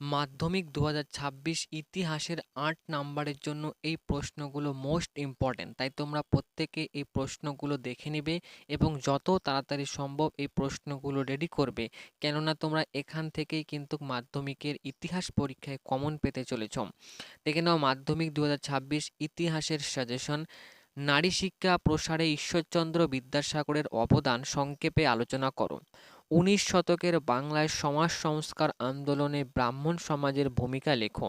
মাধ্যমিক দু হাজার ছাব্বিশ ইতিহাসের আট নাম্বারের জন্য এই প্রশ্নগুলো মোস্ট ইম্পর্ট্যান্ট তাই তোমরা প্রত্যেকে এই প্রশ্নগুলো দেখে নিবে এবং যত তাড়াতাড়ি সম্ভব এই প্রশ্নগুলো রেডি করবে। কেননা তোমরা এখান থেকেই কিন্তু মাধ্যমিকের ইতিহাস পরীক্ষায় কমন পেতে চলেছ। দেখে নাও মাধ্যমিক দু হাজার ছাব্বিশ ইতিহাসের সাজেশন নারী শিক্ষা প্রসারে ঈশ্বরচন্দ্র বিদ্যাসাগরের অবদান সংক্ষেপে আলোচনা করো। উনিশ শতকের বাংলায় সমাজ সংস্কার আন্দোলনে ব্রাহ্মণ সমাজের ভূমিকা লেখো।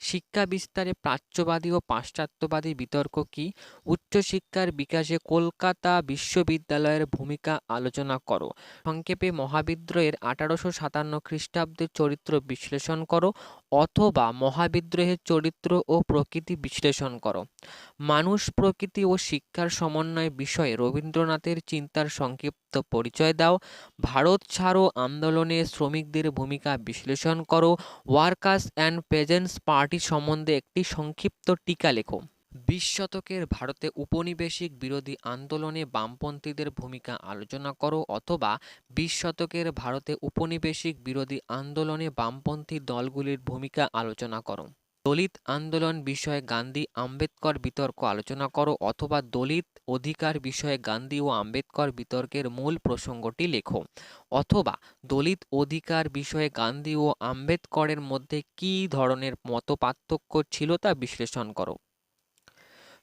শিক্ষা বিস্তারে প্রাচ্যবাদী ও পাশ্চাত্যবাদী বিতর্ক কি? উচ্চশিক্ষার বিকাশে কলকাতা বিশ্ববিদ্যালয়ের ভূমিকা আলোচনা করো। সংক্ষেপে মহাবিদ্রোহের আঠারোশো সাতান্ন খ্রিস্টাব্দের চরিত্র বিশ্লেষণ করো অথবা মহাবিদ্রোহের চরিত্র ও প্রকৃতি বিশ্লেষণ করো। মানুষ, প্রকৃতি ও শিক্ষার সমন্বয় বিষয়ে রবীন্দ্রনাথের চিন্তার সংক্ষিপ্ত পরিচয় দাও। ভারত ছাড়ো আন্দোলনে শ্রমিকদের ভূমিকা বিশ্লেষণ করো। ওয়ার্কার্স অ্যান্ড পেজেন্টস পার্টি সম্বন্ধে একটি সংক্ষিপ্ত টিকা লেখো। বিশ শতকের ভারতে উপনিবেশিক বিরোধী আন্দোলনে বামপন্থীদের ভূমিকা আলোচনা করো অথবা বিশ শতকের ভারতে উপনিবেশিক বিরোধী আন্দোলনে বামপন্থী দলগুলির ভূমিকা আলোচনা করো। দলিত আন্দোলন বিষয়ে গান্ধী আম্বেদকর বিতর্ক আলোচনা করো অথবা দলিত অধিকার বিষয়ে গান্ধী ও আম্বেদকর বিতর্কের মূল প্রসঙ্গটি লেখো। অথবা দলিত অধিকার বিষয়ে গান্ধী ও আম্বেদকরের মধ্যে কী ধরনের মতপার্থক্য ছিল তা বিশ্লেষণ করো।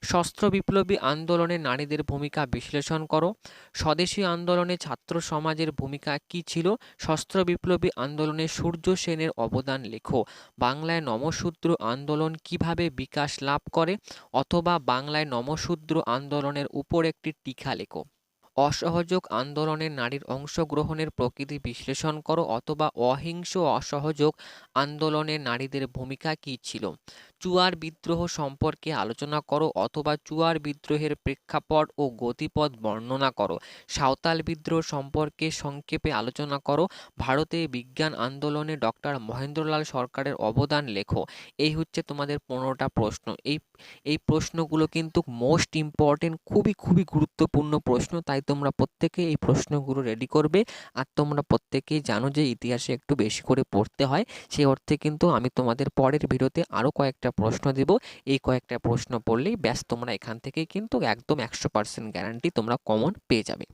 সশস্ত্র বিপ্লবী আন্দোলনে নারীদের ভূমিকা বিশ্লেষণ করো। স্বদেশী আন্দোলনে ছাত্র সমাজের ভূমিকা কী ছিল? শস্ত্র বিপ্লবী আন্দোলনে সূর্য সেনের অবদান লেখো। বাংলায় নমশূদ্র আন্দোলন কীভাবে বিকাশ লাভ করে? অথবা বাংলায় নমশূদ্র আন্দোলনের উপর একটি টিকা লেখো। অসহযোগ আন্দোলনে নারীর অংশগ্রহণের প্রকৃতি বিশ্লেষণ করো অথবা অহিংস অসহযোগ আন্দোলনে নারীদের ভূমিকা কী ছিল? চুয়ার বিদ্রোহ সম্পর্কে আলোচনা করো অথবা চুয়ার বিদ্রোহের প্রেক্ষাপট ও গতিপথ বর্ণনা করো। সাঁওতাল বিদ্রোহ সম্পর্কে সংক্ষেপে আলোচনা করো। ভারতে বিজ্ঞান আন্দোলনে ডক্টর মহেন্দ্রলাল সরকারের অবদান লেখো। এই হচ্ছে তোমাদের পনেরোটা প্রশ্ন। এই এই প্রশ্নগুলো কিন্তু মোস্ট ইম্পর্টেন্ট খুবই খুবই গুরুত্বপূর্ণ প্রশ্ন, তাই তোমরা প্রত্যেকে এই প্রশ্নগুলো রেডি করবে। আর তোমরা প্রত্যেকেই জানো যে ইতিহাসে একটু বেশি করে পড়তে হয়। সেই অর্থে কিন্তু আমি তোমাদের পরের ভিডিওতে আরও কয়েকটা প্রশ্ন দিব। এই কয়েকটা প্রশ্ন পড়লেই ব্যাস তোমরা এখান থেকে কিন্তু একদম একশো পার্সেন্ট গ্যারান্টি তোমরা কমন পেয়ে যাবে।